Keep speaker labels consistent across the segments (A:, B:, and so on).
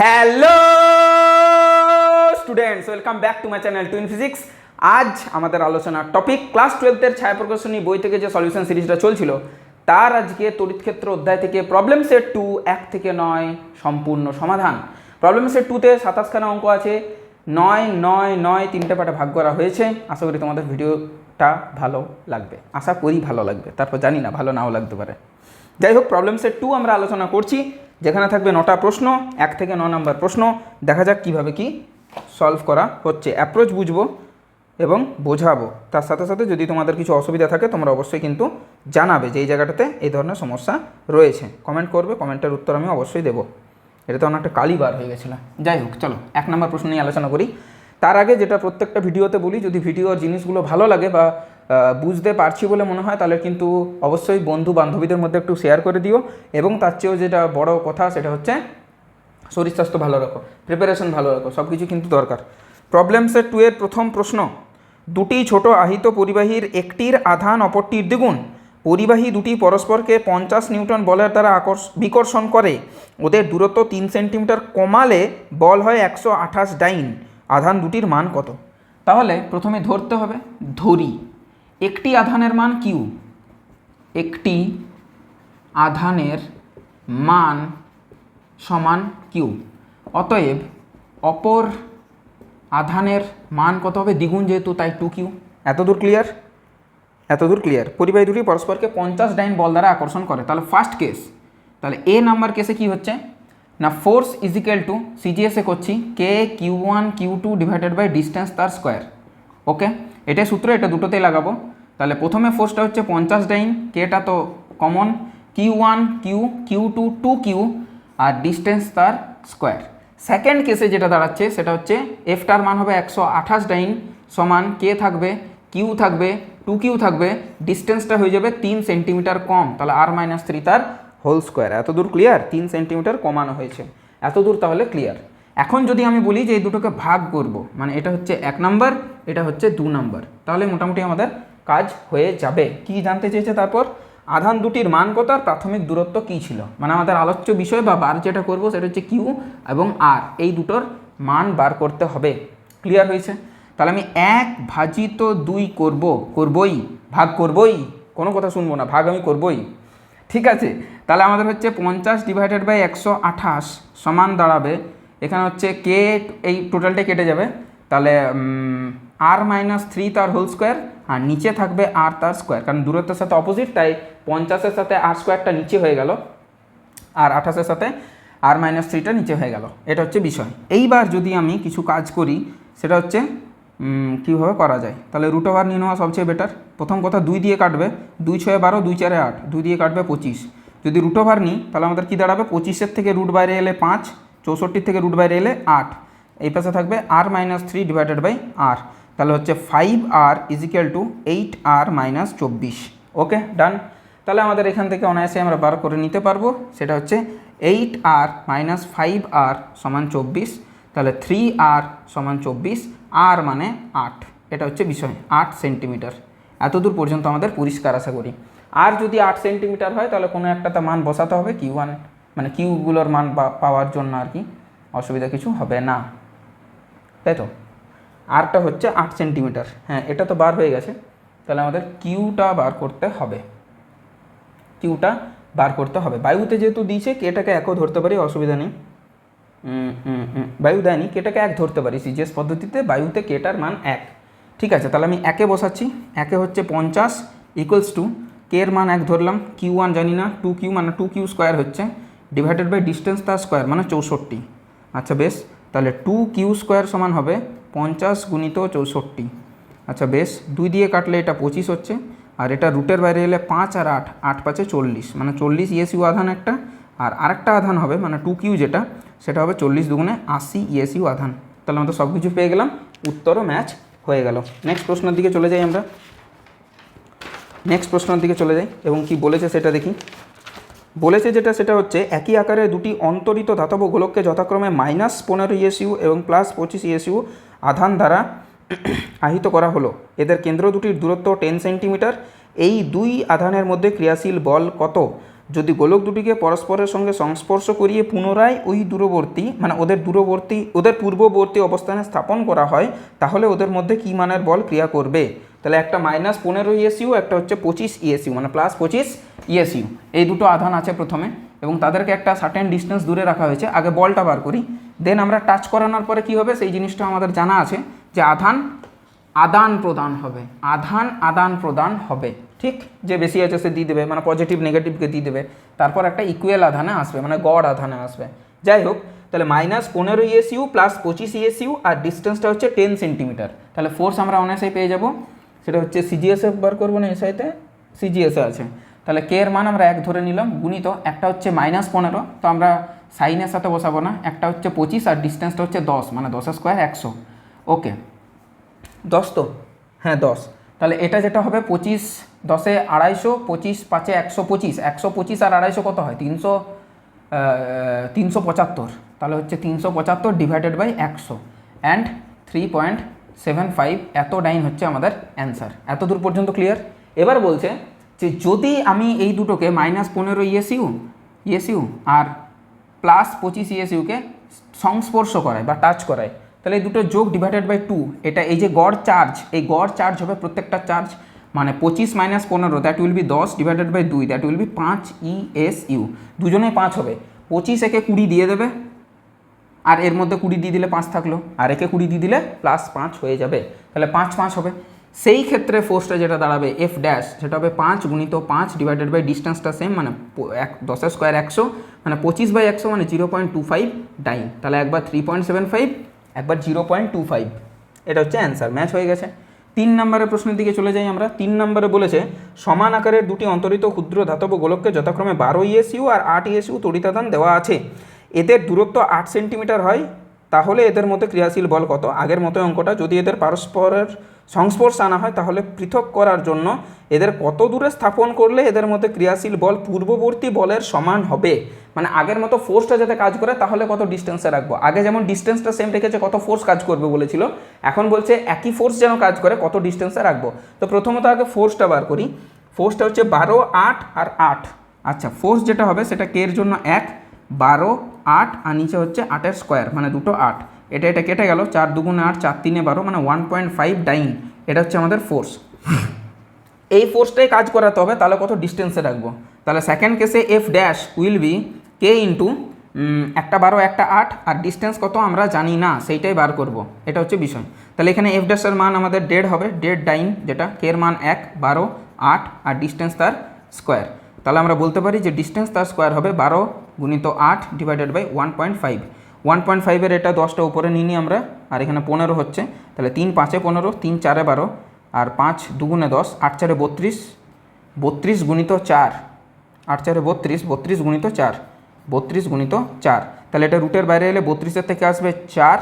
A: Hello students welcome back to my channel twin physics আজ আমাদের আলোচনার টপিক ক্লাস টুয়েলভের ছায়া প্রকাশনী বই থেকে যে সলিউশন সিরিজটা চলছিল, তার আজকে তড়িৎ ক্ষেত্র অধ্যায় থেকে প্রবলেম সেট টু এক থেকে নয় সম্পূর্ণ সমাধান। প্রবলেম সেট টুতে সাতাশখানা অঙ্ক আছে, নয় নয় নয় তিনটে পাটে ভাগ করা হয়েছে। আশা করি তোমাদের ভিডিওটা ভালো লাগবে। আশা করি ভালো লাগবে। তারপর জানি না, ভালো নাও লাগতে পারে। যাই হোক প্রবলেম সেট টু আমরা আলোচনা করছি। যেখানে থাকবে নটা প্রশ্ন, এক থেকে ন নম্বর প্রশ্ন। দেখা যাক কীভাবে কি সলভ করা হচ্ছে। অ্যাপ্রোচ বুঝব এবং বোঝাবো। তার সাথে সাথে যদি তোমাদের কিছু অসুবিধা থাকে, তোমরা অবশ্যই কিন্তু জানাবে যে এই জায়গাটাতে এই ধরনের সমস্যা রয়েছে। কমেন্ট করবে কমেন্টের উত্তর আমি অবশ্যই দেবো। এটা তো অনেকটা কালি বার হয়ে গেছিল। যাই হোক, চলো, এক নম্বর প্রশ্ন নিয়ে আলোচনা করি। তার আগে যেটা প্রত্যেকটা ভিডিওতে বলি, যদি ভিডিওর জিনিসগুলো ভালো লাগে বা বুঝতে পারছি বলে মনে হয়, তাহলে কিন্তু অবশ্যই বন্ধু বান্ধবীদের মধ্যে একটু শেয়ার করে দিও। এবং তার চেয়েও যেটা বড় কথা, সেটা হচ্ছে শরীর স্বাস্থ্য ভালো রাখো প্রিপারেশন ভালো রাখো সব কিছু কিন্তু দরকার। প্রবলেমসের টু এর প্রথম প্রশ্ন, দুটি ছোট আহিত পরিবাহীর একটির আধান, অপরটির দ্বিগুণ। পরিবাহী দুটি পরস্পরকে পঞ্চাশ নিউটন বলের দ্বারা আকর্ষ বিকর্ষণ করে। ওদের দূরত্ব তিন সেন্টিমিটার কমালে বল হয় একশো আঠাশ ডাইন। আধান দুটির মান কত? তাহলে প্রথমে ধরতে হবে, ধরি। একটি আধানের মান কিউ? একটি আধানের মান সমান কিউ। অতএব অপর আধানের মান কত হবে? দ্বিগুণ যেহেতু, তাই টু কিউ। এতদূর ক্লিয়ার এতদূর ক্লিয়ার পরিবাহী দুটি পরস্পরকে পঞ্চাশ ডাইন বল দ্বারা আকর্ষণ করে। তাহলে ফার্স্ট কেস তাহলে এ নাম্বার কেসে কি হচ্ছে? না ফোর্স ইজিক্যাল টু সিজিএসে করছি k q one q two divided by distance তার স্কোয়ার ওকে এটাই সূত্র, এটা দুটোতেই লাগাবো। তাহলে প্রথমে ফোর্সটা হচ্ছে পঞ্চাশ ডাইন কেটা তো common q one q q two two q আর ডিস্টেন্স তার স্কোয়ার সেকেন্ড কেসে যেটা দাঁড়াচ্ছে, সেটা হচ্ছে এফটার মান হবে একশো আঠাশ ডাইন সমান কে থাকবে কিউ থাকবে টু কিউ থাকবে ডিস্টেন্সটা হয়ে যাবে তিন সেন্টিমিটার কম। তাহলে আর মাইনাস থ্রি তার হোল স্কোয়ার এত দূর ক্লিয়ার তিন সেন্টিমিটার কমানো হয়েছে। এত দূর তাহলে ক্লিয়ার এখন যদি আমি বলি যে এই দুটোকে ভাগ করব মানে এটা হচ্ছে এক নাম্বার, এটা হচ্ছে দু নাম্বার, তাহলে মোটামুটি আমাদের কাজ হয়ে যাবে। কি জানতে চেয়েছে তারপর? আধান দুটির মান কত আর প্রাথমিক দূরত্ব কী ছিল? মানে আমাদের আলোচ্য বিষয় বা বার যেটা করব সেটা হচ্ছে কিউ এবং আর এই দুটোর মান বার করতে হবে। ক্লিয়ার হয়েছে? তাহলে আমি এক ভাজিত দুই করব, করবই, ভাগ করবই, কোনো কথা শুনব না, ভাগ আমি করবই। ঠিক আছে? তাহলে আমাদের হচ্ছে পঞ্চাশ ডিভাইডেড বাই একশো আঠাশ সমান দাঁড়াবে এখানে হচ্ছে কে এই টোটালটাই কেটে যাবে। তাহলে আর মাইনাস থ্রি তার হোল স্কোয়ার আর নিচে থাকবে আর তার স্কোয়ার কারণ দূরত্বের সাথে অপোজিট তাই পঞ্চাশের সাথে আর স্কোয়ারটা নিচে হয়ে গেল আর আঠাশের সাথে আর মাইনাস থ্রিটা নিচে হয়ে গেল। এটা হচ্ছে বিষয়। এইবার যদি আমি কিছু কাজ করি, সেটা হচ্ছে কীভাবে করা যায়? তাহলে রুট ওভার নিয়ে নেওয়া সবচেয়ে বেটার প্রথম কথা দুই দিয়ে কাটবে। দুই ছয় বারো, দুই চারে আট। দুই দিয়ে কাটবে পঁচিশ। যদি রুট ওভার নিই, তাহলে আমাদের কী দাঁড়াবে? পঁচিশের থেকে রুট বাইরে এলে পাঁচ। চৌষট্টির থেকে রুট বাইরে এলে আট। এই পাশে থাকবে আর মাইনাস থ্রি ডিভাইডেড বাই আর তাহলে হচ্ছে ফাইভ আর ইজিক্যাল টু এইট আর মাইনাস চব্বিশ। ওকে ডান তাহলে আমাদের এখান থেকে অনায়াসে আমরা বার করে নিতে পারব। সেটা হচ্ছে এইট আর মাইনাস ফাইভ আর সমান চব্বিশ। তাহলে থ্রি আর সমান চব্বিশ আর মানে আট। এটা হচ্ছে বিষয়, আট সেন্টিমিটার এতদূর পর্যন্ত আমাদের পরিষ্কার আশা করি। আর যদি আট সেন্টিমিটার হয়, তাহলে কোনো একটা একটাতে মান বসাতে হবে কিউ ওয়ান মানে কিউগুলোর মান পাওয়ার জন্য আর কি অসুবিধা কিছু হবে না। তাই তো? আরটা হচ্ছে আট সেন্টিমিটার। হ্যাঁ এটা তো বার হয়ে গেছে। তাহলে আমাদের কিউটা বার করতে হবে। কিউটা বার করতে হবে। বায়ুতে যেহেতু দিয়েছে কেটাকে একও ধরতে পারি? অসুবিধা নেই। বায়ু দেয়নি কেটাকে এক ধরতে পারি? সিজিএস পদ্ধতিতে বায়ুতে কেটার মান এক। ঠিক আছে, তাহলে আমি একে বসাচ্ছি। একে হচ্ছে পঞ্চাশ ইকুয়ালস টু কে এর মান এক ধরলাম? কিউ ওয়ান জানি না, টু কিউ মানে টু কিউ স্কোয়ার হচ্ছে। ডিভাইডেড বাই ডিস্টেন্স তার স্কোয়ার মানে চৌষট্টি। আচ্ছা বেশ, তাহলে টু কিউ স্কোয়ার সমান হবে পঞ্চাশ গুণিত চৌষট্টি। আচ্ছা বেশ, দুই দিয়ে কাটলে এটা পঁচিশ হচ্ছে, আর এটা রুটের বাইরে এলে পাঁচ আর আট আট পাঁচে চল্লিশ মানে চল্লিশ ইএসইউ আধান একটা, আর আরেকটা আধান হবে মানে টু কিউ যেটা, সেটা হবে চল্লিশ দুগুণে আশি ইএসইউ আধান। তাহলে আমরা সব কিছু পেয়ে গেলাম, উত্তরও ম্যাচ হয়ে গেল। নেক্সট প্রশ্নের দিকে চলে যাই আমরা। নেক্সট প্রশ্নের দিকে চলে যাই, এবং কি বলেছে সেটা দেখি। বলেছে যেটা, সেটা হচ্ছে একই আকারে দুটি অন্তরিত ধাতব গোলককে যথাক্রমে মাইনাস পনেরো ইএসইউ এবং প্লাস পঁচিশ ইএসইউ আধান দ্বারা আহিত করা হলো। এদের কেন্দ্র দুটির দূরত্ব টেন সেন্টিমিটার। এই দুই আধানের মধ্যে ক্রিয়াশীল বল কত? যদি গোলক দুটিকে পরস্পরের সঙ্গে সংস্পর্শ করিয়ে পুনরায় ওই দূরবর্তী মানে ওদের দূরবর্তী, ওদের পূর্ববর্তী অবস্থানে স্থাপন করা হয়, তাহলে ওদের মধ্যে কী মানের বল ক্রিয়া করবে? তাহলে একটা মাইনাস পনেরো ইএসইউ একটা হচ্ছে পঁচিশ ইএসইউ মানে প্লাস পঁচিশ ইএসইউ এই দুটো আধান আছে প্রথমে, এবং তাদেরকে একটা সার্টেন ডিস্টেন্স দূরে রাখা হয়েছে। আগে বলটা বার করি। দেন আমরা টাচ করানোর পরে কী হবে? সেই জিনিসটা আমাদের জানা আছে যে আধান আদান প্রদান হবে। আধান আদান প্রদান হবে। ঠিক? যে বেশি আছে সে দিয়ে দেবে মানে পজিটিভ নেগেটিভকে দিয়ে দেবে। তারপর একটা ইকুয়াল আধানে আসবে মানে গড় আধানে আসবে। যাই হোক, তাহলে মাইনাস পনেরো ইএসইউ প্লাস পঁচিশ ইএসইউ আর ডিস্টেন্সটা হচ্ছে টেন সেন্টিমিটার তাহলে ফোর্স আমরা অনায়াসেই পেয়ে যাব। সেটা হচ্ছে সিজিএসএফ বার করব না এসআইতে সিজিএসএ আছে। তাহলে কে এর মান আমরা এক ধরে নিলাম, গুণিত একটা হচ্ছে মাইনাস পনেরো, তো আমরা সাইনের সাথে বসাবো না, একটা হচ্ছে পঁচিশ আর ডিস্টেন্সটা হচ্ছে দশ মানে দশ স্কোয়ার একশো। ওকে দশ তো? হ্যাঁ দশ। তাহলে এটা যেটা হবে পঁচিশ দশে আড়াইশো, পঁচিশ পাঁচে একশো পঁচিশ একশো পঁচিশ আর আড়াইশো কত হয়? তিনশো তিনশো পঁচাত্তর। তাহলে হচ্ছে তিনশো পঁচাত্তর ডিভাইডেড বাই একশো। And three point seven five এত ডাইন হচ্ছে আমাদের অ্যান্সার এত দূর পর্যন্ত ক্লিয়ার এবার বলছে যে যদি আমি এই দুটোকে মাইনাস পনেরো ইএসইউ ইএসইউ আর প্লাস পঁচিশ ইএসইউকে সংস্পর্শ করায় বা টাচ করায়, তাহলে এই দুটো যোগ ডিভাইডেড বাই টু এটা এই যে গড় চার্জ এই গড় চার্জ হবে প্রত্যেকটা চার্জ মানে পঁচিশ মাইনাস পনেরো দ্যাট উইল বি দশ ডিভাইডেড বাই দুই দ্যাট উইল বি পাঁচ ইএসইউ এস ইউ দুজনেই পাঁচ হবে। পঁচিশ একে কুড়ি দিয়ে দেবে আর এর মধ্যে কুড়ি দিয়ে দিলে পাঁচ থাকল। আর একে কুড়ি দিয়ে দিলে প্লাস পাঁচ হয়ে যাবে। তাহলে পাঁচ পাঁচ হবে। সেই ক্ষেত্রে ফোর্সটা যেটা দাঁড়াবে এফ ড্যাশ সেটা হবে পাঁচ গুণিত পাঁচ ডিভাইডেড বাই ডিস্টেন্সটা সেম মানে এক দশের স্কোয়ার একশো মানে পঁচিশ বাই একশো মানে zero point two five dyne তাহলে একবার থ্রি পয়েন্ট সেভেন ফাইভ একবার জিরো পয়েন্ট টু ফাইভ এটা হচ্ছে অ্যান্সার ম্যাচ হয়ে গেছে। তিন নম্বরের প্রশ্নের দিকে চলে যাই আমরা। তিন নম্বরে বলেছে, সমান আকারের দুটি অন্তরিত ক্ষুদ্র ধাতব গোলককে যথাক্রমে বারো ইএসইউ আর আট ইএসইউ তড়িতাদান দেওয়া আছে। এদের দূরত্ব আট সেন্টিমিটার হয়, তাহলে এদের মধ্যে ক্রিয়াশীল বল কত? আগের মতো অঙ্কটা, যদি এদের পারস্পরের সংস্পর্শ আনা হয়, তাহলে পৃথক করার জন্য এদের কত দূরে স্থাপন করলে এদের মধ্যে ক্রিয়াশীল বল পূর্ববর্তী বলের সমান হবে? মানে আগের মতো ফোর্সটা যাতে কাজ করে, তাহলে কত ডিস্টেন্সে রাখব? আগে যেমন ডিস্টেন্সটা সেম রেখেছে, কত ফোর্স কাজ করবে বলেছিল, এখন বলছে একই ফোর্স যেন কাজ করে, কত ডিস্টেন্সে রাখব? তো প্রথমত আগে ফোর্সটা বার করি। ফোর্সটা হচ্ছে বারো, আট আর আট। আচ্ছা ফোর্স যেটা হবে, সেটা কে এর জন্য এক? বারো আট আর নিচে হচ্ছে আটের স্কোয়ার মানে দুটো আট। এটা এটা কেটে গেল, চার দুগুণে আট, চার তিনে বারো মানে ওয়ান পয়েন্ট ফাইভ ডাইন এটা হচ্ছে আমাদের ফোর্স এই ফোর্সটাই কাজ করাতে হবে, তাহলে কত ডিস্টেন্সে রাখব? তাহলে সেকেন্ড কেসে F dash will be k into একটা বারো, একটা আট, আর ডিস্টেন্স কত আমরা জানি না, সেইটাই বার করব। এটা হচ্ছে বিষয়। তাহলে এখানে এফ ড্যাশের মান আমাদের ডেড হবে ডেড ডাইন যেটা কে এর মান এক, বারো, আট, আর ডিস্টেন্স তার স্কোয়ার তাহলে আমরা বলতে পারি যে ডিস্টেন্স তার স্কোয়ার হবে বারো গুণিত আট divided by one point five one point ফাইভের এটা দশটা উপরে নিয়ে নিই আমরা, আর এখানে পনেরো হচ্ছে। তাহলে তিন পাঁচে পনেরো, তিন চারে বারো, আর পাঁচ দুগুণে দশ, আট চারে বত্রিশ বত্রিশ গুণিত চার, আট চারে বত্রিশ বত্রিশ গুণিত চার, বত্রিশ গুণিত চার। তাহলে এটা রুটের বাইরে এলে বত্রিশের থেকে আসবে চার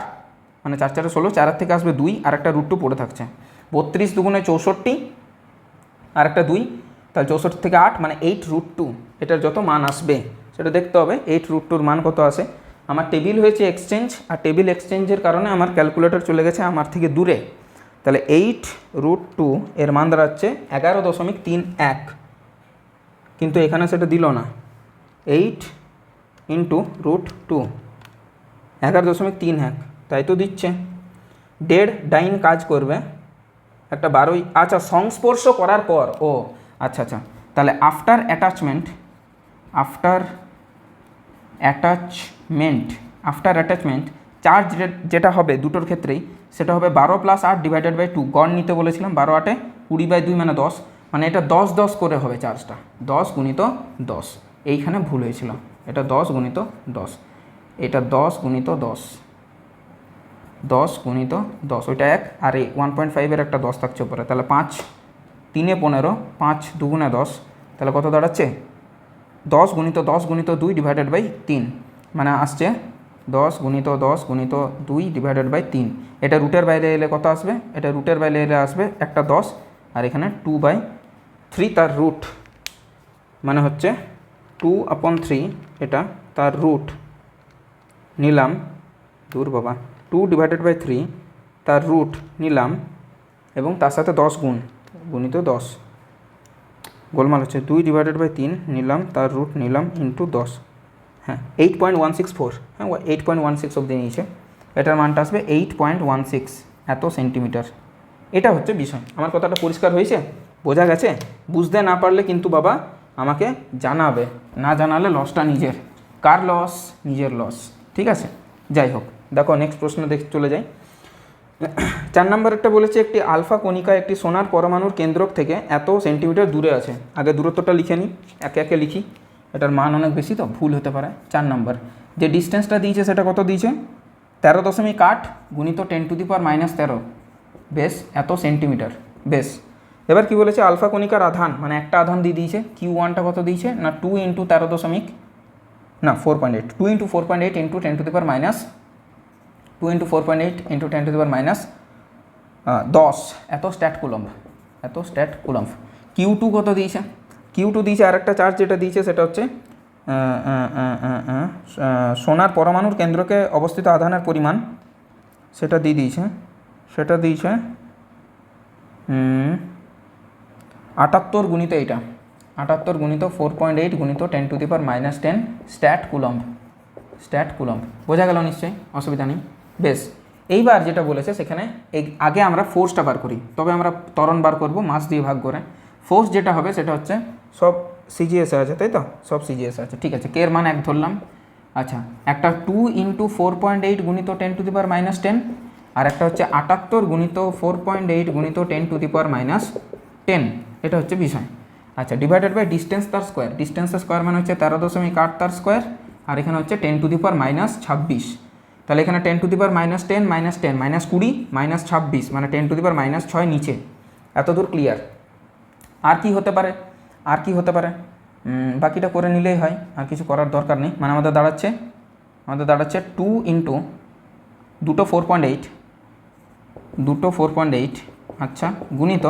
A: মানে চার চারে ষোলো, চারের থেকে আসবে দুই, আর একটা রুট টু পড়ে থাকছে। বত্রিশ দুগুণে চৌষট্টি, আর একটা দুই তাহলে চৌষট্টি থেকে আট মানে এইট রুট টু এটার যত মান আসবে, সেটা দেখতে হবে এইট রুট টুর মান কত আসে আমার টেবিল হয়েছে এক্সচেঞ্জ আর টেবিল এক্সচেঞ্জের কারণে আমার ক্যালকুলেটর চলে গেছে আমার থেকে দূরে। তাহলে এইট রুট টু এর মান দাঁড়াচ্ছে এগারো দশমিক তিন এক। কিন্তু এখানে সেটা দিল না। এইট ইন্টু রুট টু এগারো দশমিক তিন এক, তাই তো দিচ্ছে। দেড় ডাইন কাজ করবে, একটা বারোই আচ্ছা সংস্পর্শ করার পর, ও আচ্ছা আচ্ছা। তাহলে after attachment after attachment after attachment charge যেটা হবে দুটোর ক্ষেত্রেই, সেটা হবে বারো প্লাস আট ডিভাইডেড বাই টু গড় নিতে বলেছিলাম, বারো আটে কুড়ি বাই দুই মানে দশ। মানে এটা দশ দশ করে হবে চার্জটা দশ গুণিত দশ। এইখানে ভুল হয়েছিল। এটা দশ গুণিত দশ। এটা দশ গুণিত দশ। দশ গুণিত দশ। ওইটা এক আর এই ওয়ান পয়েন্ট ফাইভের একটা দশ থাকছে উপরে। তাহলে পাঁচ। তিনে পনেরো, পাঁচ দুগুণে দশ, তাহলে কত দাঁড়াচ্ছে? দশ গুণিত দশ গুণিত দুই ডিভাইডেড বাই তিন মানে আসছে দশ গুণিত দশ গুণিত দুই ডিভাইডেড বাই তিন। এটা রুটের বাইরে এলে কত আসবে? এটা রুটের বাইরে এলে আসবে একটা দশ, আর এখানে টু বাই থ্রি তার রুট মানে হচ্ছে টু আপন থ্রি এটা তার রুট নিলাম, দূর বাবা টু ডিভাইডেড বাই থ্রি তার রুট নিলাম, এবং তার সাথে দশ গুণ। গুণিত দশ। গোলমাল হচ্ছে দুই ডিভাইডেড বাই তিন, নিলাম, তার রুট নিলাম ইন্টু দশ। হ্যাঁ eight point one six four হ্যাঁ এইট পয়েন্ট ওয়ান সিক্স অব্দি নিয়েছে। এটার মানটা আসবে এইট পয়েন্ট ওয়ান সিক্স এত সেন্টিমিটার এটা হচ্ছে বিষয়। আমার কথাটা পরিষ্কার হয়েছে? বোঝা গেছে? বুঝতে না পারলে কিন্তু বাবা আমাকে জানাবে। না জানালে লসটা নিজের। কার লস নিজের লস ঠিক আছে? যাই হোক, দেখো নেক্সট প্রশ্ন দেখ চলে যাই। চার নম্বর একটা বলেছে একটি আলফা কণিকা একটি সোনার পরমাণুর কেন্দ্রক থেকে এত সেন্টিমিটার দূরে আছে। আগে দূরত্বটা লিখে নিই একে একে লিখি। এটার মান অনেক বেশি তো, ভুল হতে পারে। চার নম্বর, যে ডিস্টেন্সটা দিয়েছে সেটা কত দিয়েছে? তেরো দশমিক আট গুণিত ten to the power minus তেরো। বেশ, এত সেন্টিমিটার, বেশ। এবার কি বলেছে? আলফা কণিকার আধান মানে একটা আধান দিয়ে দিয়েছে। কিউ ওয়ানটা কত দিয়েছে? না, টু ইন্টু তেরো দশমিক, না, four point eight. Two into four point eight into ten to the power minus two into four point eight into ten to the power minus দশ। এত স্ট্যাট কুলম্ব, এত স্ট্যাট কুলম্ব। কিউ টু কত দিয়েছে? Q two দিয়েছে আর একটা charge যেটা দিয়েছে, সেটা হচ্ছে সোনার পরমাণুর কেন্দ্রকে অবস্থিত আধানের পরিমাণ, সেটা দিয়ে দিয়েছে, সেটা দিয়েছে আটাত্তর গুণিত এইটা, আটাত্তর গুণিত ফোর পয়েন্ট এইট গুণিত ten to the power minus ten stat coulomb stat coulomb. বোঝা গেল নিশ্চয়ই? অসুবিধা নেই। বেশ, এইবার যেটা বলেছে সেখানে আগে আমরা ফোর্সটা বার করি, তবে আমরা ত্বরণ বার করব মাস দিয়ে ভাগ করে। ফোর্স যেটা হবে সেটা হচ্ছে সব সিজিএসে আছে, তাই তো? সব সিজিএসে আছে, ঠিক আছে কে এর মান এক ধরলাম। আচ্ছা একটা two into four point eight গুণিত ten to the power minus ten আর একটা হচ্ছে আটাত্তর গুণিত ফোর পয়েন্ট এইট গুণিত ten to the power minus ten এটা হচ্ছে বিষয়। আচ্ছা ডিভাইডেড বাই ডিস্টেন্স তার স্কোয়ার ডিস্টেন্সের স্কোয়ার মানে হচ্ছে তেরো দশমিক আট তার স্কোয়ার আর এখানে হচ্ছে ten to the power minus ছাব্বিশ। তাহলে এখানে ten to the power minus ten minus ten minus কুড়ি মাইনাস ছাব্বিশ মানে ten to the power minus ছয় নিচে। এত দূর ক্লিয়ার আর কি হতে পারে? আর কি হতে পারে? বাকিটা করে নিলেই হয়, আর কিছু করার দরকার নেই। মানে আমাদের দাঁড়াচ্ছে আমাদের দাঁড়াচ্ছে টু ইন্টু দুটো ফোর পয়েন্ট এইট দুটো ফোর পয়েন্ট এইট আচ্ছা গুণিত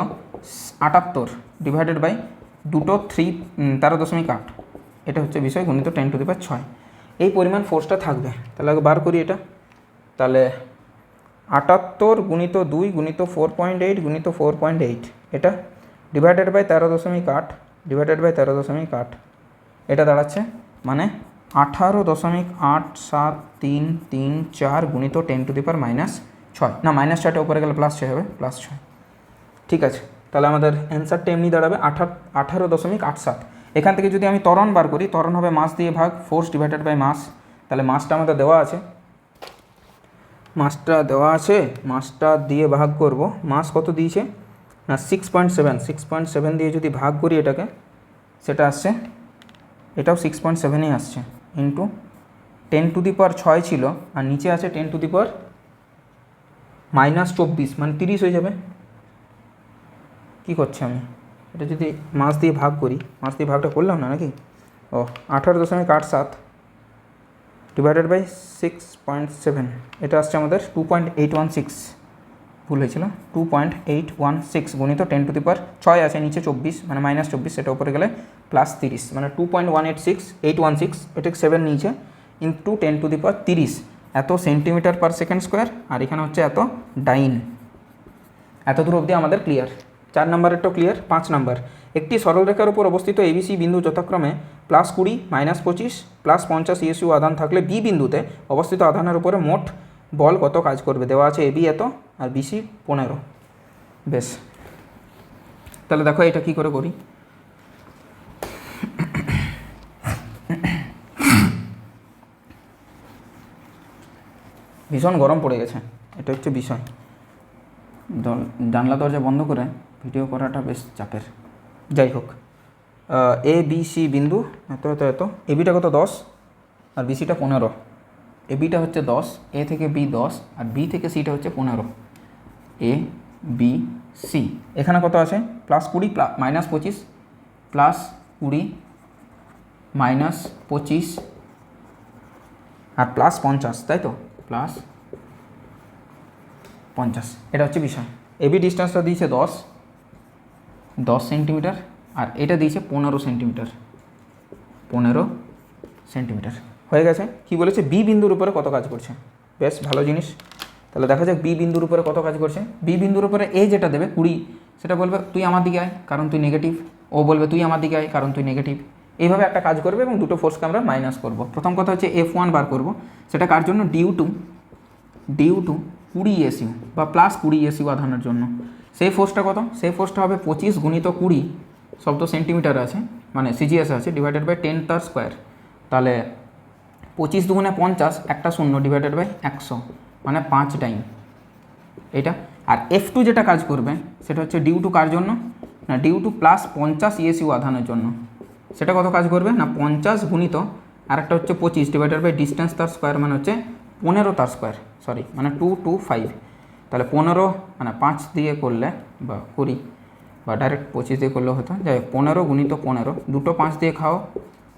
A: আটাত্তর ডিভাইডেড বাই দুটো থ্রি তেরো দশমিক আট। এটা হচ্ছে বিষয়, গুণিত টেন টু দি পাওয়ার ছয়। এই পরিমাণ ফোর্সটা থাকবে। তাহলে আগে বার করি এটা। তাহলে আটাত্তর গুণিত দুই গুণিত ফোর পয়েন্ট এইট গুণিত ফোর পয়েন্ট এইট এটা ডিভাইডেড বাই তেরো দশমিক আট ডিভাইডেড বাই তেরো দশমিক আট। এটা দাঁড়াচ্ছে মানে আঠারো দশমিক আট সাত তিন তিন চার গুণিত ten to the power minus ছয়। না মাইনাস ছয়টা উপরে গেলে প্লাস ছয় হবে প্লাস ছয়। ঠিক আছে, তাহলে আমাদের অ্যান্সারটা এমনি দাঁড়াবে আঠা আঠারো দশমিক আট সাত। এখান থেকে যদি আমি ত্বরণ বার করি, ত্বরণ হবে মাস দিয়ে ভাগ ফোর্স ডিভাইডেড বাই মাস তাহলে মাসটা আমাদের দেওয়া আছে। মাসটা দেওয়া আছে মাসটা দিয়ে ভাগ করব। মাস কত দিয়েছে? না six point seven six point seven দিয়ে যদি ভাগ করি এটাকে, সেটা আসছে, এটাও সিক্স পয়েন্ট সেভেনই আসছে into ten to the power ছয় ছিল, আর নিচে আছে ten to the power minus চব্বিশ মানে তিরিশ হয়ে যাবে। কী করছি আমি? এটা যদি মাস দিয়ে ভাগ করি মাস দিয়ে ভাগটা করলাম না নাকি? ও, আঠারো দশমিক আট সাত divided by six point seven এটা আসছে আমাদের two point eight one six ভুল হয়েছিল। Two point eight one six গুণিত টেন টু দি পার ছয় আছে নিচে চব্বিশ মানে মাইনাস চব্বিশ, সেটা উপরে গেলে প্লাস তিরিশ মানে two point one eight six eight one six এটা সেভেন নিচে into ten to the power তিরিশ। এত সেন্টিমিটার পার সেকেন্ড স্কোয়ার আর এখানে হচ্ছে এত ডাইন এত দূর অবধি আমাদের ক্লিয়ার চার নম্বরেরটাও ক্লিয়ার পাঁচ নম্বর। একটি সরলরেখার উপর অবস্থিত এবিসি বিন্দু যথাক্রমে প্লাস কুড়ি মাইনাস পঁচিশ প্লাস পঞ্চাশ ইএসইউ আধান থাকলে বি বিন্দুতে অবস্থিত আধানের উপরে মোট বল কত কাজ করবে? দেওয়া আছে এবি এত আর বিসি পনেরো। বেশ। তাহলে দেখো এটা কি করে করি? ভীষণ গরম পড়ে গেছে। এটা হচ্ছে বিষয়। জানলা দরজা বন্ধ করে ভিডিও করাটা বেশ চাপের। যাই হোক এ বি সি বিন্দু, এত এত এত এ বিটা কত? দশ। আর বি সিটা পনেরো। এ বিটা হচ্ছে দশ এ থেকে বি দশ, আর বি থেকে সিটা হচ্ছে পনেরো। এ বি সি এখানে কত আছে? প্লাস কুড়ি মাইনাস পঁচিশ প্লাস কুড়ি মাইনাস পঁচিশ, আর প্লাস পঞ্চাশ, তাই তো? প্লাস পঞ্চাশ। এটা হচ্ছে বিষয়। এবি ডিস্টেন্সটা দিয়েছে দশ দশ সেন্টিমিটার আর এটা দিয়েছে পনেরো সেন্টিমিটার। পনেরো সেন্টিমিটার। হয়ে গেছে? কি বলেছে? বি বিন্দুর উপরে কত কাজ করছে? বেশ, ভালো জিনিস। তাহলে দেখা যাক বি বিন্দুর উপরে কত কাজ করছে। বি বিন্দুর উপরে এ যেটা দেবে, কুড়ি, সেটা বলবে, তুই আমার দিকে আয়, কারণ তুই নেগেটিভ ও বলবে, তুই আমার দিকে আয়, কারণ তুই নেগেটিভ এইভাবে একটা কাজ করবে এবং দুটো ফোর্সকে আমরা মাইনাস করব। প্রথম কথা হচ্ছে এফ ওয়ান বার করব। সেটা কার জন্য? ডিউ টু ডিউ টু কুড়ি এসইউ বা প্লাস কুড়ি এসইউ আধানের জন্য। সেই ফোর্সটা কত? সেই ফোর্সটা হবে পঁচিশ গুণিত কুড়ি তো সেন্টিমিটার আছে মানে সিজিএস আছে ডিভাইডেড বাই টেন তার স্কোয়ার তাহলে পঁচিশ দুগুণে পঞ্চাশ, একটা শূন্য ডিভাইডেড বাই একশো মানে পাঁচ টাইম এটা আর এফ টু যেটা কাজ করবে, সেটা হচ্ছে ডিউ টু কার জন্য? না ডিউ টু প্লাস পঞ্চাশ ইএসইউ আধানের জন্য। সেটা কত কাজ করবে? না, পঞ্চাশ গুণিত, আর একটা হচ্ছে পঁচিশ ডিভাইডেড বাই ডিস্টেন্স তার স্কোয়ার মানে হচ্ছে পনেরো তার স্কোয়ার সরি মানে টু টু ফাইভ তাহলে পনেরো মানে পাঁচ দিয়ে করলে বা কুড়ি বা ডাইরেক্ট পঁচিশ দিয়ে করলেও হতো। যাই হোক, পনেরো গুণিত পনেরো, দুটো পাঁচ দিয়ে খাও।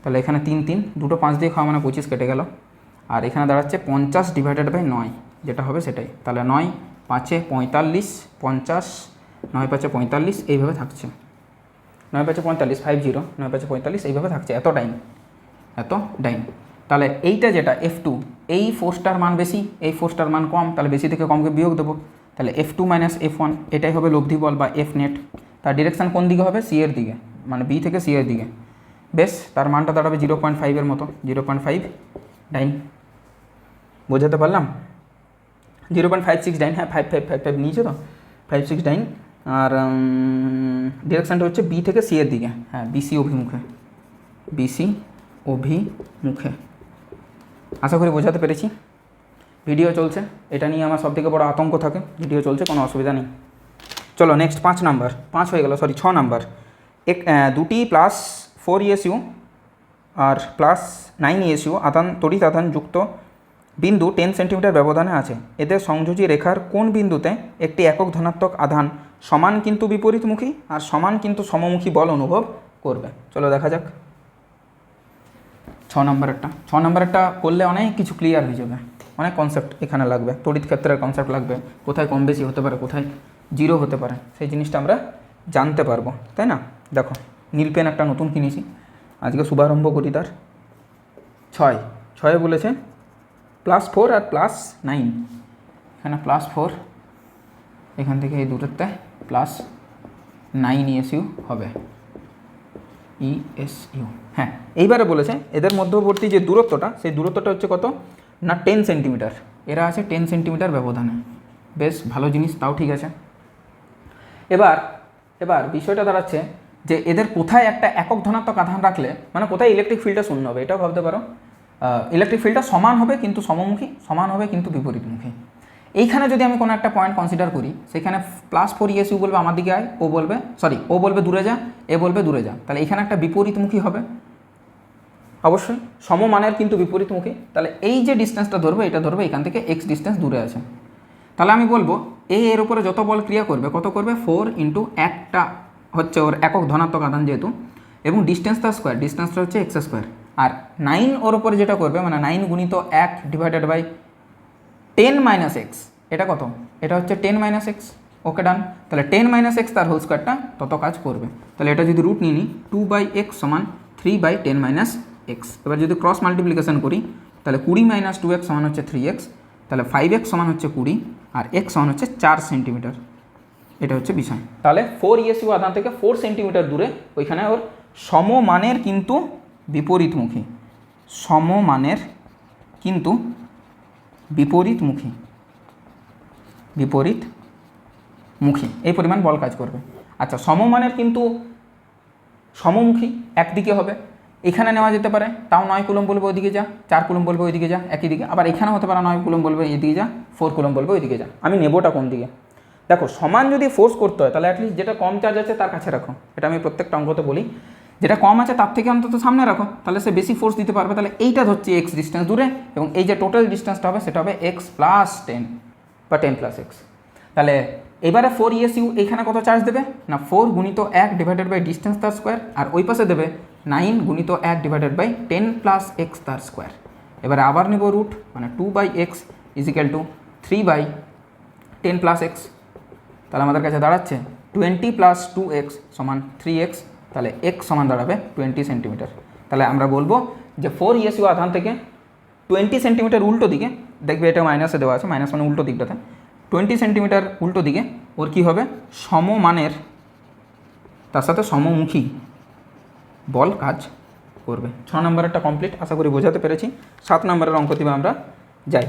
A: তাহলে এখানে তিন তিন, দুটো পাঁচ দিয়ে খাওয়া মানে পঁচিশ কেটে গেল। আর এখানে দাঁড়াচ্ছে পঞ্চাশ ডিভাইডেড বাই নয়, যেটা হবে সেটাই। তাহলে নয় পাঁচে পঁয়তাল্লিশ, পঞ্চাশ, নয় পাঁচে পঁয়তাল্লিশ, এইভাবে থাকছে। নয় পাঁচে পঁয়তাল্লিশ ফাইভ জিরো নয় পাঁচে পঁয়তাল্লিশ, এইভাবে থাকছে। এত টাইম এত ডাইন তাহলে এইটা যেটা এফ টু এই ফোর্সটার মান বেশি, এই ফোর্সটার মান কম, তাহলে বেশি থেকে কমকে বিয়োগ দেবো। তাহলে F two minus F one এটাই হবে লব্ধি বল বা এফ নেট তার ডিরেকশান কোন দিকে হবে? সি এর দিকে মানে বি থেকে সি এর দিকে। বেশ, তার মানটা দাঁড়াবে জিরো পয়েন্ট ফাইভের মতো জিরো পয়েন্ট ফাইভ ডাইন বোঝাতে পারলাম? Zero point five six dyne হ্যাঁ ফাইভ ফাইভ ফাইভ ফাইভ নিয়েছে তো? ফাইভ সিক্স ডাইন আর ডিরেকশানটা হচ্ছে বি থেকে সি এর দিকে। হ্যাঁ বিসি অভিমুখে। বিসি অভিমুখে। আশা করি বোঝাতে পেরেছি। ভিডিও চলছে, এটা নিয়ে আমার সবথেকে বড় আতঙ্ক থাকে, ভিডিও চলছে, কোনো অসুবিধা নেই। চলো নেক্সট পাঁচ নাম্বার পাঁচ হয়ে গেল সরি ছ নাম্বার এক দুটি প্লাস ফোর ইএসইউ আর প্লাস নাইন ইএসইউ আদান তড়িৎ আদান যুক্ত বিন্দু টেন সেন্টিমিটার ব্যবধানে আছে। এদের সংযোজী রেখার কোন বিন্দুতে একটি একক ধনাত্মক আধান সমান কিন্তু বিপরীতমুখী আর সমান কিন্তু সমমুখী বল অনুভব করবে? চলো, দেখা যাক। ছ নম্বরেরটা। ছ নম্বরেরটা করলে অনেক কিছু ক্লিয়ার হয়ে যাবে। অনেক কনসেপ্ট এখানে লাগবে। তড়িৎ ক্ষেত্রের কনসেপ্ট লাগবে। কোথায় কম বেশি হতে পারে, কোথায় জিরো হতে পারে, সেই জিনিসটা আমরা জানতে পারব, তাই না? দেখো, নীল পেন একটা নতুন কিনেছি। আজকে শুভারম্ভ করি তার। ছয়। ছয়ে বলেছে প্লাস ফোর আর প্লাস নাইন এখানে প্লাস ফোর এখান থেকে এই দুটোতে প্লাস নাইন ইএসইউ হবে। ইএসইউ হ্যাঁ এইবারে বলেছে এদের মধ্যবর্তী যে দূরত্বটা, সেই দূরত্বটা হচ্ছে কত? না টেন সেন্টিমিটার এরা আছে টেন সেন্টিমিটার ব্যবধানে। বেশ, ভালো জিনিস, তাও ঠিক আছে। এবার এবার বিষয়টা দাঁড়াচ্ছে যে এদের কোথায় একটা একক ধনাত্মক আধান রাখলে মানে কোথায় ইলেকট্রিক ফিল্ডটা শূন্য হবে, এটাও ভাবতে পারো। ইলেকট্রিক ফিল্ডটা সমান হবে কিন্তু সমমুখী, সমান হবে কিন্তু বিপরীতমুখী। এইখানে যদি আমি কোনো একটা পয়েন্ট কনসিডার করি, সেখানে প্লাস ফোর ইএসইউ বলবে আমার দিকে আয়, ও বলবে সরি ও বলবে দূরে যা, এ বলবে দূরে যা। তাহলে এখানে একটা বিপরীতমুখী হবে। অবশ্যই, সমমানের কিন্তু বিপরীতমুখী। তাহলে এই যে ডিস্টেন্সটা ধরবে, এটা ধরবে এখান থেকে এক্স ডিস্টেন্স দূরে আছে। তাহলে আমি বলব, এ এর উপরে যত বল ক্রিয়া করবে, কত করবে? ফোর ইন্টু একটা হচ্ছে ওর একক ধনাত্মক আধান যেহেতু, এবং ডিস্টেন্স তার স্কোয়ার ডিস্টেন্সটা হচ্ছে এক্স স্কোয়ার আর নাইন ওর উপরে যেটা করবে মানে নাইন গুণিত এক divided by ten minus x এটা কত? এটা হচ্ছে ten minus x okay done তাহলে টেন মাইনাস এক্স তার হোল স্কোয়ারটা তত কাজ করবে। তাহলে এটা যদি রুট নিয়ে নিই টু বাই এক্স সমান three by ten minus x এবার যদি ক্রস মাল্টিপ্লিকেশন করি, তাহলে কুড়ি মাইনাস টু এক্স সমান হচ্ছে থ্রি এক্স তাহলে ফাইভ এক্স সমান হচ্ছে কুড়ি, আর এক্স সমান হচ্ছে চার সেন্টিমিটার এটা হচ্ছে বিষয়। তাহলে ফোর ইএসইউ আধান থেকে ফোর সেন্টিমিটার দূরে, ওইখানে ওর সমমানের কিন্তু বিপরীতমুখী। সমমানের কিন্তু বিপরীতমুখী। বিপরীতমুখী। এই পরিমাণ বল কাজ করবে। আচ্ছা সমমানের কিন্তু সমমুখী, একদিকে হবে। এখানে নেওয়া যেতে পারে, তাও নয় কুলম বলবে ওইদিকে যা, চার কুলম বলবে ওইদিকে যা, একই দিকে। আবার এখানে হতে পারে নয় কুলম বলবে এদিকে যা, ফোর কুলম বলবে ওইদিকে যা। আমি নেবোটা কোন দিকে? দেখো, সমান যদি ফোর্স করতে হয়, তাহলে অ্যাটলিস্ট যেটা কম চার্জ আছে তার কাছে রাখো। এটা আমি প্রত্যেকটা অঙ্কতে বলি। যেটা কম আছে তার থেকে অন্তত সামনে রাখো। তাহলে সে বেশি ফোর্স দিতে পারবে। তাহলে এইটা ধরছি এক্স ডিস্টেন্স দূরে এবং এই যে টোটাল ডিস্টেন্সটা হবে, সেটা হবে এক্স প্লাস টেন বা টেন প্লাস এক্স তাহলে এবারে ফোর ইএসইউ এখানে কত চার্জ দেবে? না ফোর গুণিত এক ডিভাইডেড বাই ডিস্টেন্স তার স্কোয়ার আর ওই পাশে দেবে নাইন গুণিত এক divided by ten plus x তার স্কোয়ার এবারে আবার নেব রুট মানে two by x equal to three by ten plus x তাহলে আমাদের কাছে দাঁড়াচ্ছে টোয়েন্টি প্লাস টু এক্স সমান থ্রি এক্স তাহলে এক সমান দাঁড়াবে টোয়েন্টি সেন্টিমিটার তাহলে আমরা বলব যে ফোর ইএসইউ আধান থেকে টোয়েন্টি সেন্টিমিটার উল্টো দিকে, দেখবে এটা মাইনাসে দেওয়া আছে মাইনাস মানে উল্টো দিকটাতে টোয়েন্টি সেন্টিমিটার উল্টো দিকে, ওর কী হবে? সমমানের, তার সাথে সমমুখী বল কাজ করবে। ছ নম্বরেরটা কমপ্লিট আশা করি বোঝাতে পেরেছি। সাত নম্বরের অঙ্ক দিবে আমরা। যাই।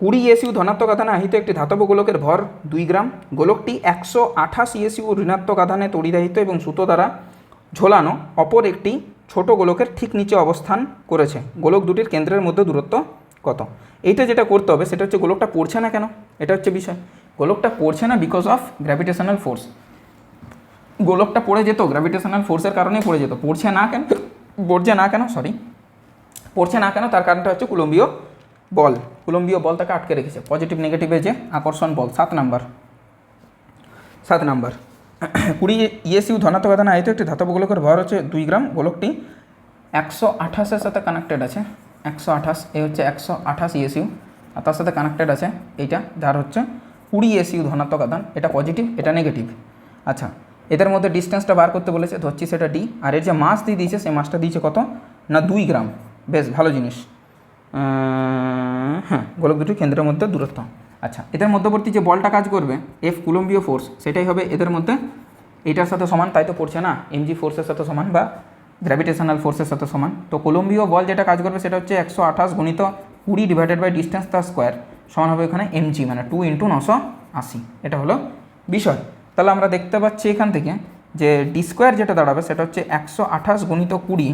A: কুড়ি ইএসইউ ধনাত্মক আধানে আহিত একটি ধাতব গোলকের ভর দুই গ্রাম। গোলকটি একশো আঠাশ ইএসইউ ঋণাত্মক আধানে তড়িদাহিত এবং সুতো দ্বারা ঝোলানো অপর একটি ছোট গোলকের ঠিক নিচে অবস্থান করেছে। গোলক দুটির কেন্দ্রের মধ্যে দূরত্ব কত? এইটা যেটা করতে হবে, সেটা হচ্ছে গোলকটা পড়ছে না কেন? এটা হচ্ছে বিষয়। গোলকটা পড়ছে না বিকজ অফ গ্র্যাভিটেশনাল ফোর্স গোলকটা পড়ে যেত গ্র্যাভিটেশনাল ফোর্সের কারণেই পড়ে যেত। পড়ছে না কেন? পড়ছে না কেন? সরি পড়ছে না কেন? তার কারণটা হচ্ছে কুলম্বীয় বল। কুলম্বীয় বল তাকে আটকে রেখেছে। পজিটিভ নেগেটিভে যে আকর্ষণ বল, সাত নাম্বার। সাত নাম্বার। কুড়ি ইএসইউ ধনাত্মক আধান আয়িত একটি ধাতব গোলকের ভর হচ্ছে দুই গ্রাম, গোলকটি একশো আঠাশের সাথে কানেক্টেড আছে। একশো আঠাশ, এ হচ্ছে একশো আঠাশ ইএসইউ আর তার সাথে কানেক্টেড আছে, এইটা, যার হচ্ছে কুড়ি ইএসইউ ধনাত্মক আধান এটা পজিটিভ এটা নেগেটিভ আচ্ছা এদের মধ্যে ডিস্টেন্সটা বার করতে বলেছে, ধরছি সেটা ডি আর এর যে মাস দিয়ে দিয়েছে, সেই মাসটা দিয়েছে কত? না, দুই গ্রাম। বেশ, ভালো জিনিস। হ্যাঁ গোলক দুটি কেন্দ্রের মধ্যে দূরত্ব। আচ্ছা এদের মধ্যবর্তী যে বলটা কাজ করবে এফ কুলম্বীয় ফোর্স সেটাই হবে এদের মধ্যে এটার সাথে সমান, তাই তো পড়ছে না? এমজি ফোর্সের সাথে সমান বা গ্র্যাভিটেশনাল ফোর্সের সাথে সমান। তো কোলম্বীয় বল যেটা কাজ করবে, সেটা হচ্ছে একশো আঠাশ গণিত কুড়ি ডিভাইডেড বাই ডিস্টেন্স তার স্কোয়ার সমান হবে এখানে এমজি মানে টু ইন্টু নশো আশি। এটা হলো বিষয়। তাহলে আমরা দেখতে পাচ্ছি এখান থেকে যে ডি স্কোয়ার যেটা দাঁড়াবে, সেটা হচ্ছে একশো আঠাশ গণিত কুড়ি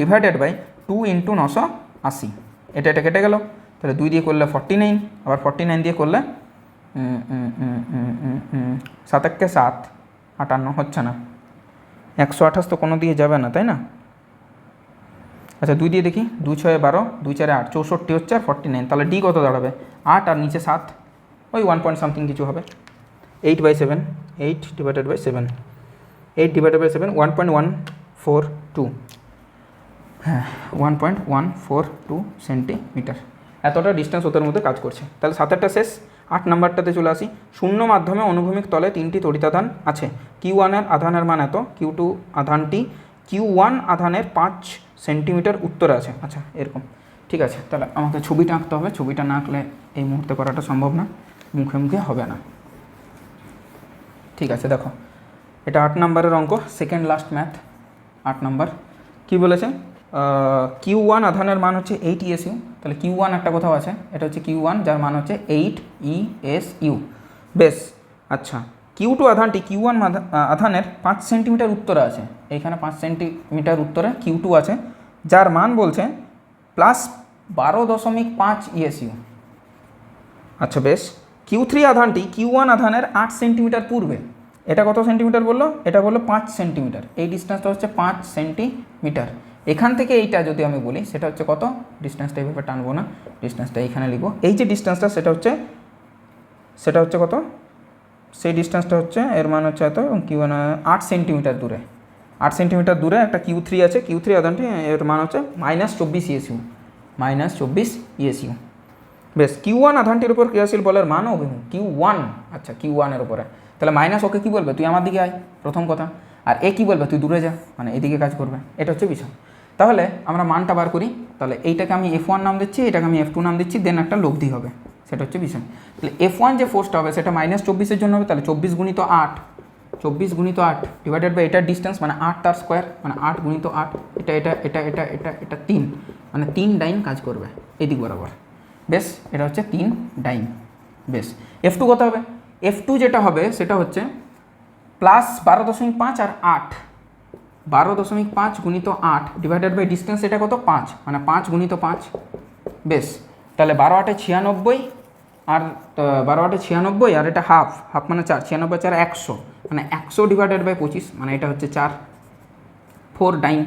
A: ডিভাইডেড বাই টু ইন্টু নশো আশি। এটা এটা কেটে গেল। তাহলে দুই দিয়ে করলে ফর্টি নাইন আবার ফর্টি নাইন দিয়ে করলে সাত একে সাত, আটান্ন হচ্ছে না। একশো আঠাশ তো কোনো দিয়ে যাবে না, তাই না? আচ্ছা দুই দিয়ে দেখি, দুই ছয় বারো, দুই চারে আট, চৌষট্টি হচ্ছে আর ফর্টি নাইন তাহলে ডি কত দাঁড়াবে? আট আর নিচে সাত, ওই ওয়ান পয়েন্ট সামথিং কিছু হবে। Eight by seven eight divided by seven eight divided by seven one point one four two হ্যাঁ one point one four two centimetre এতটা ডিস্টেন্স ওদের মধ্যে কাজ করছে। তাহলে সাতেরটা শেষ, আট নাম্বারটাতে চলে আসি। শূন্য মাধ্যমে অনুভূমিক তলে তিনটি তড়িতাধান আছে। কিউ ওয়ানের আধানের মান এত কিউ টু আধানটি কিউ ওয়ান আধানের পাঁচ সেন্টিমিটার উত্তরে আছে। আচ্ছা এরকম। ঠিক আছে, তাহলে আমাকে ছবিটা আঁকতে হবে। ছবিটা না আঁকলে এই মুহূর্তে করাটা সম্ভব না। মুখে মুখে হবে না। ঠিক আছে, দেখো। এটা আট নাম্বারের অঙ্ক সেকেন্ড লাস্ট ম্যাথ আট নাম্বার। কি বলেছে? কিউ ওয়ান আধানের মান হচ্ছে এইট ইএস ইউ তাহলে কিউ ওয়ান একটা কোথাও আছে, এটা হচ্ছে কিউ ওয়ান যার মান হচ্ছে এইট ই এস ইউ বেশ আচ্ছা কিউ টু আধানটি কিউ ওয়ান আধানের পাঁচ সেন্টিমিটার উত্তরে আছে। এইখানে পাঁচ সেন্টিমিটার উত্তরে কিউ টু আছে, যার মান বলছে প্লাস বারো দশমিক পাঁচ ইএস ইউ আচ্ছা বেশ কিউ থ্রি আধানটি কিউ ওয়ান আধানের আট সেন্টিমিটার পূর্বে। এটা কত সেন্টিমিটার বলল? এটা বলল পাঁচ সেন্টিমিটার। এই ডিস্টেন্সটা হচ্ছে পাঁচ সেন্টিমিটার। এখান থেকে এইটা যদি আমি বলি, সেটা হচ্ছে কত? ডিস্টেন্সটা এইভাবে টানবো না। ডিস্টেন্সটা এইখানে লিখব। এই যে ডিস্টেন্সটা সেটা হচ্ছে সেটা হচ্ছে কত? সেই ডিস্টেন্সটা হচ্ছে, এর মান হচ্ছে এত? কিউ আট সেন্টিমিটার দূরে। আট সেন্টিমিটার দূরে একটা কিউ থ্রি আছে। কিউ থ্রি আধানটি, এর মান হচ্ছে মাইনাস চব্বিশ ইএসইউ মাইনাস চব্বিশ ইএসইউ বেশ, কিউ ওয়ান আধানটির উপর ক্রিয়াশীল বলের মান অভিমুখ কিউ ওয়ান। আচ্ছা কিউ ওয়ানের উপরে। তাহলে মাইনাস ওকে কী বলবে? তুই আমার দিকে আয়, প্রথম কথা। আর এ কী বলবে? তুই দূরে যা মানে এদিকে কাজ করবে। এটা হচ্ছে বিষয়। তাহলে আমরা মানটা বার করি। তাহলে এইটাকে আমি এফ ওয়ান নাম দিচ্ছি, এটাকে আমি এফ টু নাম দিচ্ছি দেন একটা লব্ধি হবে। সেটা হচ্ছে বিষয়। তাহলে এফ ওয়ান যে ফোর্সটা হবে, সেটা মাইনাস চব্বিশের জন্য হবে, তাহলে চব্বিশ গুণিত আট। চব্বিশ গুণিত আট ডিভাইডেড বাই এটার ডিস্টেন্স মানে আট তার স্কোয়ার মানে আট গুণিত আট, এটা এটা এটা এটা এটা এটা তিন। মানে তিন ডাইন কাজ করবে, এদিক বরাবর। বেশ, এটা হচ্ছে তিন ডাইন। বেশ এফ টু কত হবে? এফ টু যেটা হবে, সেটা হচ্ছে প্লাস বারো দশমিক পাঁচ আর আট। বারো দশমিক পাঁচ গুণিত আট ডিভাইডেড বাই ডিস্টেন্স এটা কত? পাঁচ। মানে পাঁচ গুণিত পাঁচ। বেশ। তাহলে বারো আটে ছিয়ানব্বই আর বারো আটে ছিয়ানব্বই আর এটা হাফ হাফ মানে চার। ছিয়ানব্বই চার একশো। মানে একশো ডিভাইডেড বাই পঁচিশ। মানে এটা হচ্ছে চার। ফোর ডাইন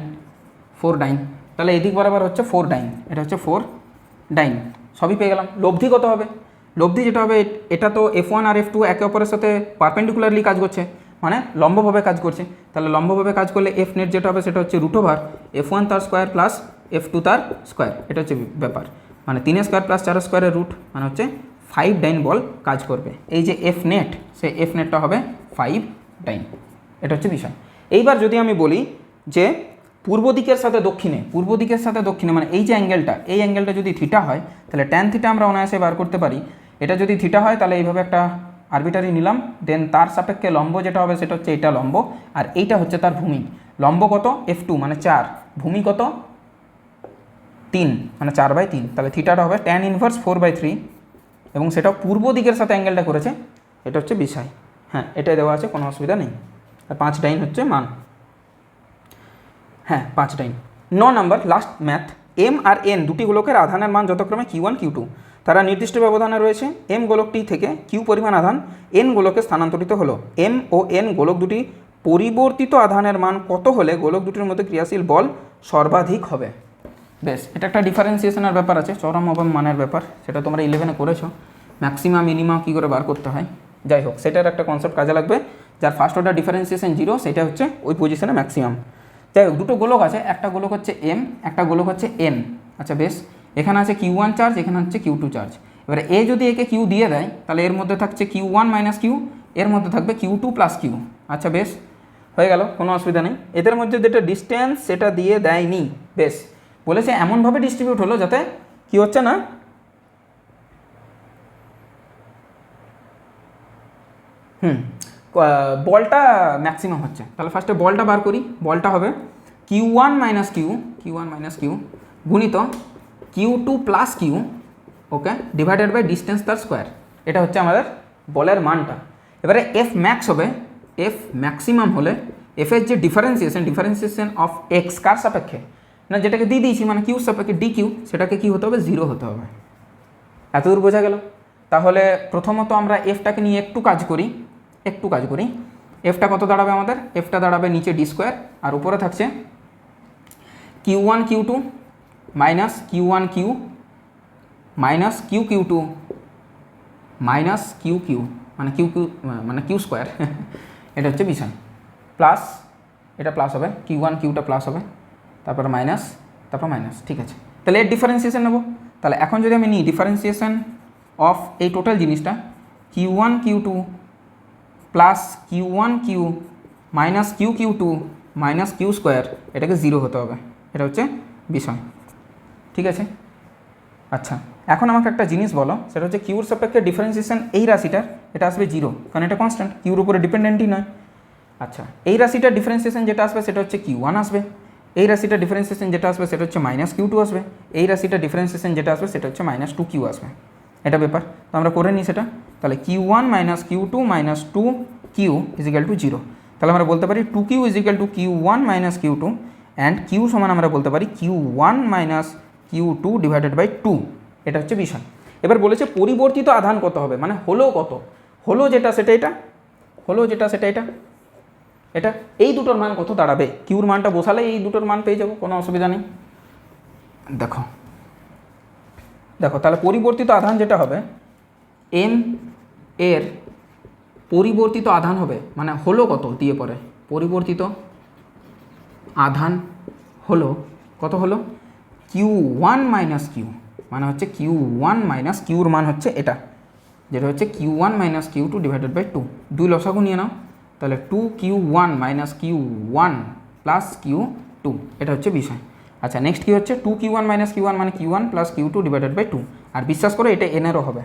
A: ফোর ডাইন তাহলে এদিক বরাবর হচ্ছে ফোর ডাইন এটা হচ্ছে ফোর ডাইন সবই পেয়ে গেলাম। লব্ধি কত হবে? লব্ধি যেটা হবে, এটা তো এফ ওয়ান আর এফ টু একে অপরের সাথে পারপেন্ডিকুলারলি কাজ করছে। মানে লম্বভাবে কাজ করছে। তাহলে লম্বভাবে কাজ করলে এফ নেট যেটা হবে সেটা হচ্ছে রুট ওভার এফ ওয়ান তার স্কোয়ার প্লাস এফ টু তার স্কোয়ার এটা হচ্ছে ব্যাপার। মানে তিনের স্কোয়ার প্লাস চার স্কোয়ারের রুট মানে হচ্ছে ফাইভ ডাইন বল কাজ করবে। এই যে এফ নেট সে এফ নেটটা হবে ফাইভ ডাইন এটা হচ্ছে বিষয়। এইবার যদি আমি বলি যে পূর্ব দিকের সাথে দক্ষিণে, পূর্ব দিকের সাথে দক্ষিণে মানে এই যে অ্যাঙ্গেলটা এই অ্যাঙ্গেলটা যদি থিটা হয়, তাহলে ট্যান থিটা আমরা অনায়াসে বার করতে পারি। এটা যদি থিটা হয়, তাহলে এইভাবে একটা আরবিটারি নিলাম দেন তার সাপেক্ষে লম্ব যেটা হবে সেটা হচ্ছে এটা লম্ব, আর এইটা হচ্ছে তার ভূমি। লম্ব কত? এফ টু মানে চার। ভূমি কত? তিন মানে চার বাই তিন। তাহলে থিটাটা হবে tan inverse four by three এবং সেটাও পূর্ব দিকের সাথে অ্যাঙ্গেলটা করেছে, এটা হচ্ছে বিষয়। হ্যাঁ এটাই দেওয়া আছে, কোনো অসুবিধা নেই। আর পাঁচ ডাইন হচ্ছে মান। হ্যাঁ পাঁচ ডাইন। ন number last math M R N দুটি গোলকের আধানের মান যথাক্রমে কিউ ওয়ান কিউ টু তারা নির্দিষ্ট ব্যবধানে রয়েছে। এম গোলকটি থেকে কিউ পরিমাণ আধান। এন গোলকে স্থানান্তরিত হলো। এম ও এন গোলক দুটি পরিবর্তিত আধানের মান কত হলে গোলক দুটির মধ্যে ক্রিয়াশীল বল সর্বাধিক হবে? বেশ, এটা একটা ডিফারেন্সিয়েশনের ব্যাপার আছে, চরম এবং মানের ব্যাপার। সেটা তোমরা ইলেভেনে করেছ। ম্যাক্সিমাম মিনিমাম কী করে বার করতে হয়? যাই হোক, সেটার একটা কনসেপ্ট কাজে লাগবে। যার ফার্স্ট অর্ডার ডিফারেন্সিয়েশন জিরো সেটা হচ্ছে ওই পজিশনে ম্যাক্সিমাম যাই হোক, দুটো গোলক আছে। একটা গোলক হচ্ছে এম একটা গোলক হচ্ছে এন আচ্ছা বেশ। এখানে আছে কিউ ওয়ান চার্জ এখানে হচ্ছে কিউ টু চার্জ এবারে এ যদি একে কিউ দিয়ে দেয়, তাহলে এর মধ্যে থাকছে কিউ ওয়ান মাইনাস কিউ এর মধ্যে থাকবে কিউ টু প্লাস কিউ আচ্ছা বেশ। হয়ে গেল, কোনো অসুবিধা নেই। এদের মধ্যে যেটা ডিস্টেন্স সেটা দিয়ে দেয়নি। বেশ। বলেছে এমনভাবে ডিস্ট্রিবিউট হলো যাতে কি হচ্ছে না? হুম বলটা ম্যাক্সিমাম হচ্ছে। তাহলে ফার্স্টে বলটা বার করি। বলটা হবে Q one minus Q Q one minus Q গুণিত Q two plus Q okay divided by distance তার স্কোয়ার এটা হচ্ছে আমাদের বলের মানটা। এবারে এফ ম্যাক্স হবে এফ ম্যাক্সিমাম হলে এফ এর যে ডিফারেন্সিয়েশন ডিফারেন্সিয়েশন অফ এক্স কার সাপেক্ষে? না, যেটাকে দিয়ে দিয়েছি মানে কিউ সাপেক্ষে ডি কিউ সেটাকে কী হতে হবে? জিরো হতে হবে। এতদূর বোঝা গেল? তাহলে প্রথমত আমরা এফটাকে নিয়ে একটু কাজ করি, একটু কাজ করি। এফটা কত দাঁড়াবে আমাদের? এফটা দাঁড়াবে নিচে ডি স্কোয়ার আর উপরে থাকছে Q one Q two minus Q one Q, minus Q Q two, minus Q Q মানে কিউ কিউ মানে কিউ স্কোয়ার, এটা হচ্ছে বিষয় প্লাস, এটা প্লাস হবে, কিউ ওয়ান কিউটা প্লাস হবে, তারপরে মাইনাস, তারপর মাইনাস, ঠিক আছে। তাহলে এর ডিফারেন্সিয়েশন নেব। তাহলে এখন যদি আমি নিই ডিফারেন্সিয়েশন অফ এই টোটাল জিনিসটা, Q one Q two plus Q one Q, minus Q Q two, minus Q square, এটাকে জিরো হতে হবে। এটা হচ্ছে বিষয় ঠিক আছে? আচ্ছা এখন আমাকে একটা জিনিস বলো, সেটা হচ্ছে কিউর সাপেক্ষে ডিফারেন্সিয়েশন এই রাশিটার, এটা আসবে জিরো কারণ এটা কনস্ট্যান্ট কিউর উপরে ডিপেন্ডেন্টই নয়। আচ্ছা এই রাশিটার ডিফারেন্সিয়েশন যেটা আসবে সেটা হচ্ছে কিউ ওয়ান আসবে। এই রাশিটার ডিফারেন্সিয়েশন যেটা আসবে সেটা হচ্ছে মাইনাস কিউ টু আসবে। এই রাশিটার ডিফারেন্সিয়েশন যেটা আসবে সেটা হচ্ছে মাইনাস টু কিউ আসবে। এটা ব্যাপার। তো আমরা করে নিই সেটা। তাহলে Q one minus Q two minus two Q equal to zero তাহলে আমরা বলতে পারি two Q equal to Q one minus Q two and Q সমান আমরা বলতে পারি Q one minus Q two divided by two এটা হচ্ছে বিষয় এবার বলেছে পরিবর্তিত আধান কত হবে? মানে হলো কত? হলো যেটা সেটা এটা? হলো যেটা সেটা এটা? এটা? এই দুটোর মান কত দাঁড়াবে? কিউর মানটা বসালে এই দুটোর মান পেয়ে যাব, কোনো অসুবিধা নেই। দেখো। দেখো, তাহলে পরিবর্তিত আধান যেটা হবে এম এর পরিবর্তিত আধান হবে মানে হলো কত দিয়ে পরে? পরিবর্তিত আধান হলো, কত হলো? কিউ ওয়ান মাইনাস কিউ মানে হচ্ছে কিউ ওয়ান মাইনাস কিউর মান হচ্ছে এটা। যেটা হচ্ছে Q one minus Q two divided by two দুই লসাগু নিয়ে নাও। তাহলে two Q one minus Q one plus Q two এটা হচ্ছে বিষয়। আচ্ছা নেক্সট কী হচ্ছে? Two Q one minus Q one মানে Q one plus Q two divided by two আর বিশ্বাস করো, এটা এনেরও হবে।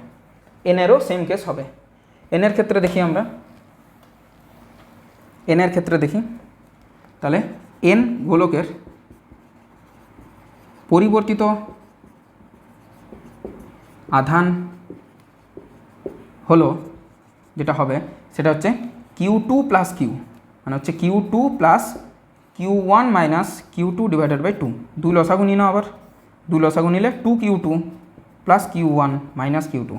A: এনেরও সেম কেস হবে। এনের ক্ষেত্রে দেখি আমরা। এনের ক্ষেত্রে দেখি। তাহলে এন গোলকের পরিবর্তিত আধান হলো যেটা হবে, সেটা হচ্ছে কিউ টু প্লাস কিউ মানে হচ্ছে Q two plus Q one minus Q two divided by two দুই লসাগু নিয়ে নাও আবার। দুই লসাগু নিলে two Q two plus Q one minus Q two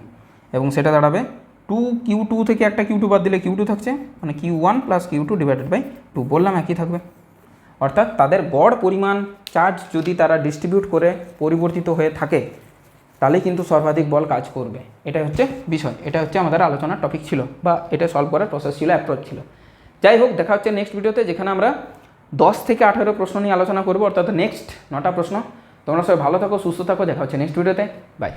A: এবং সেটা দাঁড়াবে টু কিউ টু থেকে একটা কিউ টু বাদ দিলে কিউ টু থাকছে মানে Q one plus Q two divided by two বললাম একই থাকবে। অর্থাৎ তাদের গড় পরিমাণ চার্জ যদি তারা ডিস্ট্রিবিউট করে পরিবর্তিত হয়ে থাকে তাহলে কিন্তু সর্বাধিক বল কাজ করবে। এটা হচ্ছে বিষয়। এটা হচ্ছে আমাদের আলোচনার টপিক ছিল বা এটা সলভ করার প্রসেস ছিল অ্যাপ্রোচ ছিল। যাই হোক, দেখা হচ্ছে নেক্সট ভিডিওতে যেখানে আমরা দশ থেকে আঠেরো প্রশ্ন নিয়ে আলোচনা করব। অর্থাৎ নেক্সট নটা প্রশ্ন। তোমরা সবাই ভালো থাকো, সুস্থ থাকো। দেখা হচ্ছে নেক্সট ভিডিওতে বাই